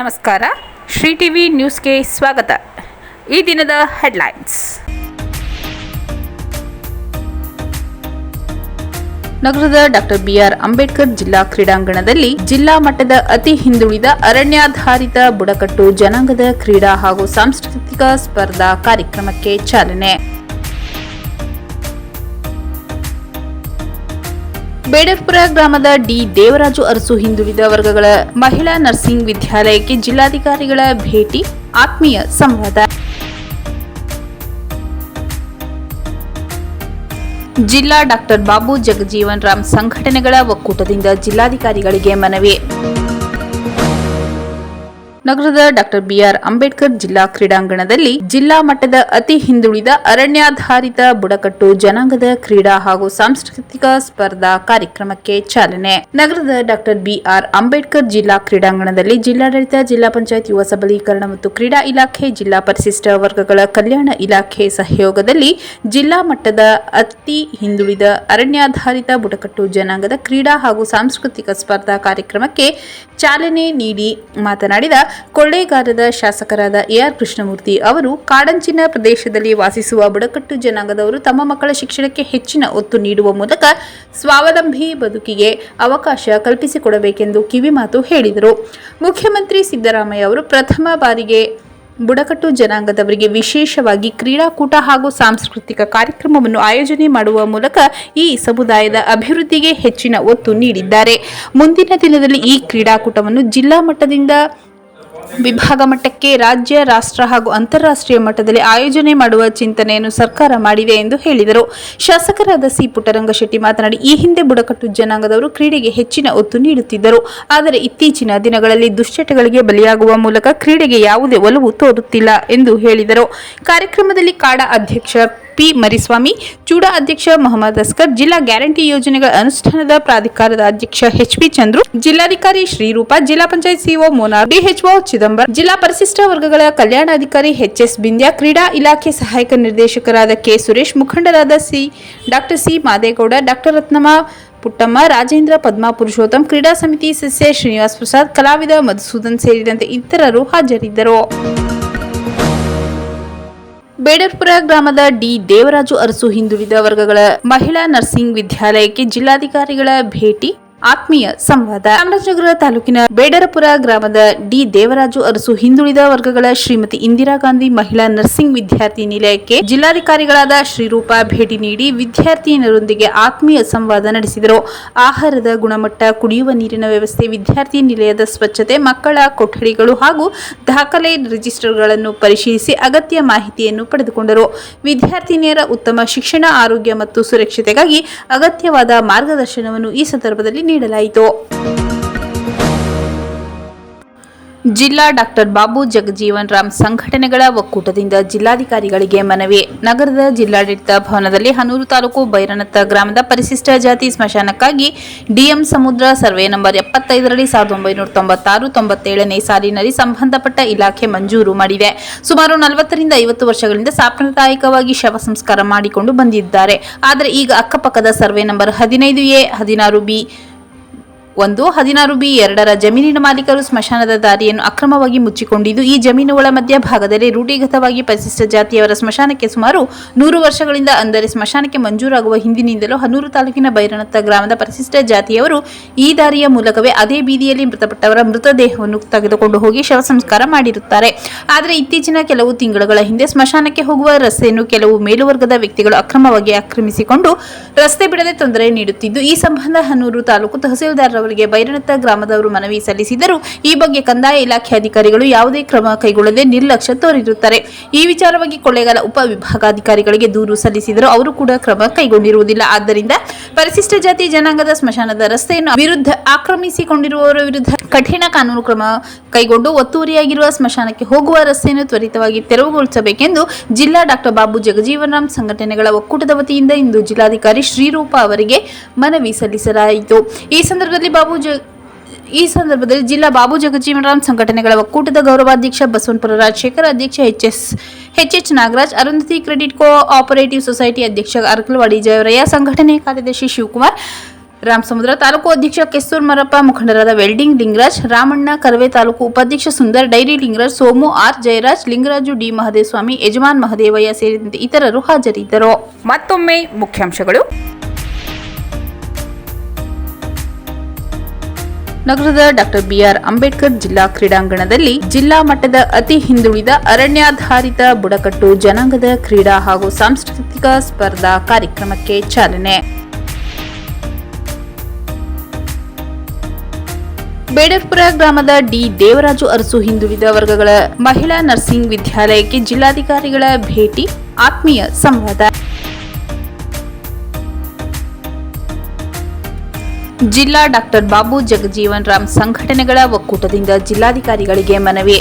ನಮಸ್ಕಾರ. ಶ್ರೀ ಟಿವಿ ನ್ಯೂಸ್ಗೆ ಸ್ವಾಗತ. ಈ ದಿನದ ಹೆಡ್ಲೈನ್ಸ್. ನಗರದ ಡಾಕ್ಟರ್ ಬಿಆರ್ ಅಂಬೇಡ್ಕರ್ ಜಿಲ್ಲಾ ಕ್ರೀಡಾಂಗಣದಲ್ಲಿ ಜಿಲ್ಲಾ ಮಟ್ಟದ ಅತಿ ಹಿಂದುಳಿದ ಅರಣ್ಯಾಧಾರಿತ ಬುಡಕಟ್ಟು ಜನಾಂಗದ ಕ್ರೀಡಾ ಹಾಗೂ ಸಾಂಸ್ಕೃತಿಕ ಸ್ಪರ್ಧಾ ಕಾರ್ಯಕ್ರಮಕ್ಕೆ ಚಾಲನೆ. ಬೇಡರ್ಪುರ ಗ್ರಾಮದ ಡಿ ದೇವರಾಜು ಅರಸು ಹಿಂದುಳಿದ ವರ್ಗಗಳ ಮಹಿಳಾ ನರ್ಸಿಂಗ್ ವಿದ್ಯಾಲಯಕ್ಕೆ ಜಿಲ್ಲಾಧಿಕಾರಿಗಳ ಭೇಟಿ, ಆತ್ಮೀಯ ಸಂವಾದ. ಜಿಲ್ಲಾ ಡಾಕ್ಟರ್ ಬಾಬು ಜಗಜೀವನ್ ರಾಮ್ ಸಂಘಟನೆಗಳ ಒಕ್ಕೂಟದಿಂದ ಜಿಲ್ಲಾಧಿಕಾರಿಗಳಿಗೆ ಮನವಿ. ನಗರದ ಡಾಕ್ಟರ್ ಬಿಆರ್ ಅಂಬೇಡ್ಕರ್ ಜಿಲ್ಲಾ ಕ್ರೀಡಾಂಗಣದಲ್ಲಿ ಜಿಲ್ಲಾ ಮಟ್ಟದ ಅತಿ ಹಿಂದುಳಿದ ಅರಣ್ಯಾಧಾರಿತ ಬುಡಕಟ್ಟು ಜನಾಂಗದ ಕ್ರೀಡಾ ಹಾಗೂ ಸಾಂಸ್ಕೃತಿಕ ಸ್ಪರ್ಧಾ ಕಾರ್ಯಕ್ರಮಕ್ಕೆ ಚಾಲನೆ. ನಗರದ ಡಾಕ್ಟರ್ ಬಿಆರ್ ಅಂಬೇಡ್ಕರ್ ಜಿಲ್ಲಾ ಕ್ರೀಡಾಂಗಣದಲ್ಲಿ ಜಿಲ್ಲಾಡಳಿತ, ಜಿಲ್ಲಾ ಪಂಚಾಯತ್ ಯುವ ಸಬಲೀಕರಣ ಮತ್ತು ಕ್ರೀಡಾ ಇಲಾಖೆ, ಜಿಲ್ಲಾ ಪರಿಶಿಷ್ಟ ವರ್ಗಗಳ ಕಲ್ಯಾಣ ಇಲಾಖೆ ಸಹಯೋಗದಲ್ಲಿ ಜಿಲ್ಲಾ ಮಟ್ಟದ ಅತಿ ಹಿಂದುಳಿದ ಅರಣ್ಯಾಧಾರಿತ ಬುಡಕಟ್ಟು ಜನಾಂಗದ ಕ್ರೀಡಾ ಹಾಗೂ ಸಾಂಸ್ಕೃತಿಕ ಸ್ಪರ್ಧಾ ಕಾರ್ಯಕ್ರಮಕ್ಕೆ ಚಾಲನೆ ನೀಡಿ ಮಾತನಾಡಿದ ಕೊಳ್ಳೇಗಾಲದ ಶಾಸಕರಾದ ಎಆರ್ ಕೃಷ್ಣಮೂರ್ತಿ ಅವರು ಕಾಡಂಚಿನ ಪ್ರದೇಶದಲ್ಲಿ ವಾಸಿಸುವ ಬುಡಕಟ್ಟು ಜನಾಂಗದವರು ತಮ್ಮ ಮಕ್ಕಳ ಶಿಕ್ಷಣಕ್ಕೆ ಹೆಚ್ಚಿನ ಒತ್ತು ನೀಡುವ ಮೂಲಕ ಸ್ವಾವಲಂಬಿ ಬದುಕಿಗೆ ಅವಕಾಶ ಕಲ್ಪಿಸಿಕೊಡಬೇಕೆಂದು ಕಿವಿಮಾತು ಹೇಳಿದರು. ಮುಖ್ಯಮಂತ್ರಿ ಸಿದ್ದರಾಮಯ್ಯ ಅವರು ಪ್ರಥಮ ಬಾರಿಗೆ ಬುಡಕಟ್ಟು ಜನಾಂಗದವರಿಗೆ ವಿಶೇಷವಾಗಿ ಕ್ರೀಡಾಕೂಟ ಹಾಗೂ ಸಾಂಸ್ಕೃತಿಕ ಕಾರ್ಯಕ್ರಮವನ್ನು ಆಯೋಜನೆ ಮಾಡುವ ಮೂಲಕ ಈ ಸಮುದಾಯದ ಅಭಿವೃದ್ಧಿಗೆ ಹೆಚ್ಚಿನ ಒತ್ತು ನೀಡಿದ್ದಾರೆ. ಮುಂದಿನ ದಿನದಲ್ಲಿ ಈ ಕ್ರೀಡಾಕೂಟವನ್ನು ಜಿಲ್ಲಾ ಮಟ್ಟದಿಂದ ವಿಭಾಗ ಮಟ್ಟಕ್ಕೆ ರಾಜ್ಯ, ರಾಷ್ಟ್ರ ಹಾಗೂ ಅಂತಾರಾಷ್ಟ್ರೀಯ ಮಟ್ಟದಲ್ಲಿ ಆಯೋಜನೆ ಮಾಡುವ ಚಿಂತನೆಯನ್ನು ಸರ್ಕಾರ ಮಾಡಿದೆ ಎಂದು ಹೇಳಿದರು. ಶಾಸಕರಾದ ಸಿ. ಪುಟ್ಟರಂಗಶೆಟ್ಟಿ ಮಾತನಾಡಿ, ಈ ಹಿಂದೆ ಬುಡಕಟ್ಟು ಜನಾಂಗದವರು ಕ್ರೀಡೆಗೆ ಹೆಚ್ಚಿನ ಒತ್ತು ನೀಡುತ್ತಿದ್ದರು. ಆದರೆ ಇತ್ತೀಚಿನ ದಿನಗಳಲ್ಲಿ ದುಶ್ಚಟಗಳಿಗೆ ಬಲಿಯಾಗುವ ಮೂಲಕ ಕ್ರೀಡೆಗೆ ಯಾವುದೇ ಒಲವು ತೋರುತ್ತಿಲ್ಲ ಎಂದು ಹೇಳಿದರು. ಕಾರ್ಯಕ್ರಮದಲ್ಲಿ ಕಾಡ ಅಧ್ಯಕ್ಷ ಪಿ ಮರಿಸ್ವಾಮಿ, ಚೂಡಾ ಅಧ್ಯಕ್ಷ ಮೊಹಮ್ಮದ್ ಅಸ್ಕರ್, ಜಿಲ್ಲಾ ಗ್ಯಾರಂಟಿ ಯೋಜನೆಗಳ ಅನುಷ್ಠಾನದ ಪ್ರಾಧಿಕಾರದ ಅಧ್ಯಕ್ಷ ಎಚ್ ಪಿ ಚಂದ್ರು, ಜಿಲ್ಲಾಧಿಕಾರಿ ಶ್ರೀರೂಪ, ಜಿಲ್ಲಾ ಪಂಚಾಯತ್ ಸಿಒ ಮೋನಾರ್, ಡಿಎಚ್ಒ ಚಿದಂಬರ್, ಜಿಲ್ಲಾ ಪರಿಶಿಷ್ಟ ವರ್ಗಗಳ ಕಲ್ಯಾಣಾಧಿಕಾರಿ ಎಚ್ ಎಸ್ ಬಿಂದ್ಯಾ, ಕ್ರೀಡಾ ಇಲಾಖೆ ಸಹಾಯಕ ನಿರ್ದೇಶಕರಾದ ಕೆ ಸುರೇಶ್, ಮುಖಂಡರಾದ C, doctor C Madegowda, doctor Ratnamma Puttamma, Rajendra Padma Purushottam ಕ್ರೀಡಾ ಸಮಿತಿ ಸದಸ್ಯ ಶ್ರೀನಿವಾಸ್ ಪ್ರಸಾದ್, ಕಲಾವಿದ ಮಧುಸೂದನ್ ಸೇರಿದಂತೆ ಇತರರು ಹಾಜರಿದ್ದರು. ಬೇಡರ್ಪುರ ಗ್ರಾಮದ ಡಿ ದೇವರಾಜು ಅರಸು ಹಿಂದುಳಿದ ವರ್ಗಗಳ ಮಹಿಳಾ ನರ್ಸಿಂಗ್ ವಿದ್ಯಾಲಯಕ್ಕೆ ಜಿಲ್ಲಾಧಿಕಾರಿಗಳ ಭೇಟಿ ಆತ್ಮೀಯ ಸಂವಾದ. ಚಾಮರಾಜನಗರ ತಾಲೂಕಿನ ಬೇಡರಪುರ ಗ್ರಾಮದ ಡಿ. ದೇವರಾಜು ಅರಸು ಹಿಂದುಳಿದ ವರ್ಗಗಳ ಶ್ರೀಮತಿ ಇಂದಿರಾ ಗಾಂಧಿ ಮಹಿಳಾ ನರ್ಸಿಂಗ್ ವಿದ್ಯಾರ್ಥಿ ನಿಲಯಕ್ಕೆ ಜಿಲ್ಲಾಧಿಕಾರಿಗಳಾದ ಶ್ರೀರೂಪ ಭೇಟಿ ನೀಡಿ ವಿದ್ಯಾರ್ಥಿನಿಯರೊಂದಿಗೆ ಆತ್ಮೀಯ ಸಂವಾದ ನಡೆಸಿದರು. ಆಹಾರದ ಗುಣಮಟ್ಟ, ಕುಡಿಯುವ ನೀರಿನ ವ್ಯವಸ್ಥೆ, ವಿದ್ಯಾರ್ಥಿ ನಿಲಯದ ಸ್ವಚ್ಛತೆ, ಮಕ್ಕಳ ಕೊಠಡಿಗಳು ಹಾಗೂ ದಾಖಲೆ ರಿಜಿಸ್ಟರ್ಗಳನ್ನು ಪರಿಶೀಲಿಸಿ ಅಗತ್ಯ ಮಾಹಿತಿಯನ್ನು ಪಡೆದುಕೊಂಡರು. ವಿದ್ಯಾರ್ಥಿನಿಯರ ಉತ್ತಮ ಶಿಕ್ಷಣ, ಆರೋಗ್ಯ ಮತ್ತು ಸುರಕ್ಷತೆಗಾಗಿ ಅಗತ್ಯವಾದ ಮಾರ್ಗದರ್ಶನವನ್ನು ಈ ಸಂದರ್ಭದಲ್ಲಿ ನೀಡಲಾಯಿತು. ಜಿಲ್ಲಾ ಡಾಕ್ಟರ್ ಬಾಬು ಜಗಜೀವನ್ ರಾಮ್ ಸಂಘಟನೆಗಳ ಒಕ್ಕೂಟದಿಂದ ಜಿಲ್ಲಾಧಿಕಾರಿಗಳಿಗೆ ಮನವಿ. ನಗರದ ಜಿಲ್ಲಾಡಳಿತ ಭವನದಲ್ಲಿ ಹನೂರು ತಾಲೂಕು ಬೈರನತ್ತ ಗ್ರಾಮದ ಪರಿಶಿಷ್ಟ ಜಾತಿ ಸ್ಮಶಾನಕ್ಕಾಗಿ ಡಿಎಂ ಸಮುದ್ರ ಸರ್ವೆ ನಂಬರ್ ಎಪ್ಪತ್ತೈದರಲ್ಲಿ ಸಾವಿರದ ಒಂಬೈನೂರ ತೊಂಬತ್ತಾರು, ತೊಂಬತ್ತೇಳನೇ ಸಾಲಿನಲ್ಲಿ ಸಂಬಂಧಪಟ್ಟ ಇಲಾಖೆ ಮಂಜೂರು ಮಾಡಿದೆ. ಸುಮಾರು ನಲವತ್ತರಿಂದ ಐವತ್ತು ವರ್ಷಗಳಿಂದ ಸಾಂಪ್ರದಾಯಿಕವಾಗಿ ಶವ ಸಂಸ್ಕಾರ ಮಾಡಿಕೊಂಡು ಬಂದಿದ್ದಾರೆ. ಆದರೆ ಈಗ ಅಕ್ಕಪಕ್ಕದ ಸರ್ವೆ ನಂಬರ್ ಹದಿನೈದು ಎ, ಹದಿನಾರು ಬಿ ಒಂದು, ಹದಿನಾರು ಬಿ ಎರಡರ ಜಮೀನಿನ ಮಾಲೀಕರು ಸ್ಮಶಾನದ ದಾರಿಯನ್ನು ಅಕ್ರಮವಾಗಿ ಮುಚ್ಚಿಕೊಂಡಿದ್ದು, ಈ ಜಮೀನುಗಳ ಮಧ್ಯಭಾಗದಲ್ಲಿ ರೂಢಿಗತವಾಗಿ ಪರಿಶಿಷ್ಟ ಜಾತಿಯವರ ಸ್ಮಶಾನಕ್ಕೆ ಸುಮಾರು ನೂರು ವರ್ಷಗಳಿಂದ ಅಂದರೆ ಸ್ಮಶಾನಕ್ಕೆ ಮಂಜೂರಾಗುವ ಹಿಂದಿನಿಂದಲೂ ಹನೂರು ತಾಲೂಕಿನ ಬೈರನತ್ತ ಗ್ರಾಮದ ಪರಿಶಿಷ್ಟ ಜಾತಿಯವರು ಈ ದಾರಿಯ ಮೂಲಕವೇ ಅದೇ ಬೀದಿಯಲ್ಲಿ ಮೃತಪಟ್ಟವರ ಮೃತದೇಹವನ್ನು ತೆಗೆದುಕೊಂಡು ಹೋಗಿ ಶವ ಸಂಸ್ಕಾರ ಮಾಡಿರುತ್ತಾರೆ. ಆದರೆ ಇತ್ತೀಚಿನ ಕೆಲವು ತಿಂಗಳುಗಳ ಹಿಂದೆ ಸ್ಮಶಾನಕ್ಕೆ ಹೋಗುವ ರಸ್ತೆಯನ್ನು ಕೆಲವು ಮೇಲುವರ್ಗದ ವ್ಯಕ್ತಿಗಳು ಅಕ್ರಮವಾಗಿ ಆಕ್ರಮಿಸಿಕೊಂಡು ರಸ್ತೆ ಬಿಡದೆ ತೊಂದರೆ ನೀಡುತ್ತಿದ್ದು, ಈ ಸಂಬಂಧ ಹನೂರು ತಾಲೂಕು ತಹಸೀಲ್ದಾರ್ ಅವರಿಗೆ ಬೈರನತ್ತ ಗ್ರಾಮದವರು ಮನವಿ ಸಲ್ಲಿಸಿದರು ಈ ಬಗ್ಗೆ ಕಂದಾಯ ಇಲಾಖೆ ಅಧಿಕಾರಿಗಳು ಯಾವುದೇ ಕ್ರಮ ಕೈಗೊಳ್ಳದೆ ನಿರ್ಲಕ್ಷ್ಯ ತೋರಿರುತ್ತಾರೆ. ಈ ವಿಚಾರವಾಗಿ ಕೊಳ್ಳೇಗಾಲ ಉಪ ವಿಭಾಗಾಧಿಕಾರಿಗಳಿಗೆ ದೂರು ಸಲ್ಲಿಸಿದರು ಅವರು ಕೂಡ ಕ್ರಮ ಕೈಗೊಂಡಿರುವುದಿಲ್ಲ. ಆದ್ದರಿಂದ ಪರಿಶಿಷ್ಟ ಜಾತಿ ಜನಾಂಗದ ಸ್ಮಶಾನದ ರಸ್ತೆಯನ್ನು ವಿರುದ್ಧ ಆಕ್ರಮಿಸಿಕೊಂಡಿರುವವರ ವಿರುದ್ಧ ಕಠಿಣ ಕಾನೂನು ಕ್ರಮ ಕೈಗೊಂಡು ಒತ್ತುವರಿಯಾಗಿರುವ ಸ್ಮಶಾನಕ್ಕೆ ಹೋಗುವ ರಸ್ತೆಯನ್ನು ತ್ವರಿತವಾಗಿ ತೆರವುಗೊಳಿಸಬೇಕೆಂದು ಜಿಲ್ಲಾ ಡಾಕ್ಟರ್ ಬಾಬು ಜಗಜೀವನರಾಮ್ ಸಂಘಟನೆಗಳ ಒಕ್ಕೂಟದ ವತಿಯಿಂದ ಇಂದು ಜಿಲ್ಲಾಧಿಕಾರಿ ಶ್ರೀರೂಪ ಅವರಿಗೆ ಮನವಿ ಸಲ್ಲಿಸಲಾಯಿತು. ಈ ಸಂದರ್ಭದಲ್ಲಿ ಬಾಬು ಜ ಈ ಸಂದರ್ಭದಲ್ಲಿ ಜಿಲ್ಲಾ ಬಾಬು ಜಗಜೀವನರಾಮ್ ಸಂಘಟನೆಗಳ ಒಕ್ಕೂಟದ ಗೌರವಾಧ್ಯಕ್ಷ ಬಸವನಪುರ ರಾಜಶೇಖರ್, ಅಧ್ಯಕ್ಷ H S H H Nagaraj, Arundhati credit co operative society ಅಧ್ಯಕ್ಷ ಅರ್ಕಲ್ವಾಡಿ ಜಯವರಯ್ಯ, ಸಂಘಟನೆ ಕಾರ್ಯದರ್ಶಿ ಶಿವಕುಮಾರ್, ರಾಮಸಮುದ್ರ ತಾಲೂಕು ಅಧ್ಯಕ್ಷ ಕೆಸ್ತೂರ್ ಮರಪ್ಪ, ಮುಖಂಡರಾದ ವೆಲ್ಡಿಂಗ್ ಲಿಂಗರಾಜ್, ರಾಮಣ್ಣ ಕರವೆ ತಾಲೂಕು ಉಪಾಧ್ಯಕ್ಷ Sundar, dairy Lingaraj, Somu R Jayaraj, Lingaraju D Mahadevaswamy Yajaman Mahadevaiah ಸೇರಿದಂತೆ ಇತರರು ಹಾಜರಿದ್ದರು. ಮತ್ತೊಮ್ಮೆ ಮುಖ್ಯಾಂಶಗಳು. ನಗರದ ಡಾಕ್ಟರ್ ಬಿಆರ್ ಅಂಬೇಡ್ಕರ್ ಜಿಲ್ಲಾ ಕ್ರೀಡಾಂಗಣದಲ್ಲಿ ಜಿಲ್ಲಾ ಮಟ್ಟದ ಅತಿ ಹಿಂದುಳಿದ ಅರಣ್ಯಾಧಾರಿತ ಬುಡಕಟ್ಟು ಜನಾಂಗದ ಕ್ರೀಡಾ ಹಾಗೂ ಸಾಂಸ್ಕೃತಿಕ ಸ್ಪರ್ಧಾ ಕಾರ್ಯಕ್ರಮಕ್ಕೆ ಚಾಲನೆ. ಬೇಡರ್ಪುರ ಗ್ರಾಮದ ಡಿ ದೇವರಾಜು ಅರಸು ಹಿಂದುಳಿದ ವರ್ಗಗಳ ಮಹಿಳಾ ನರ್ಸಿಂಗ್ ವಿದ್ಯಾಲಯಕ್ಕೆ ಜಿಲ್ಲಾಧಿಕಾರಿಗಳ ಭೇಟಿ, ಆತ್ಮೀಯ ಸಂವಾದ. ಜಿಲ್ಲಾ ಡಾಕ್ಟರ್ ಬಾಬು ಜಗಜೀವನ್ ರಾಮ್ ಸಂಘಟನೆಗಳ ಒಕ್ಕೂಟದಿಂದ ಜಿಲ್ಲಾಧಿಕಾರಿಗಳಿಗೆ ಮನವಿ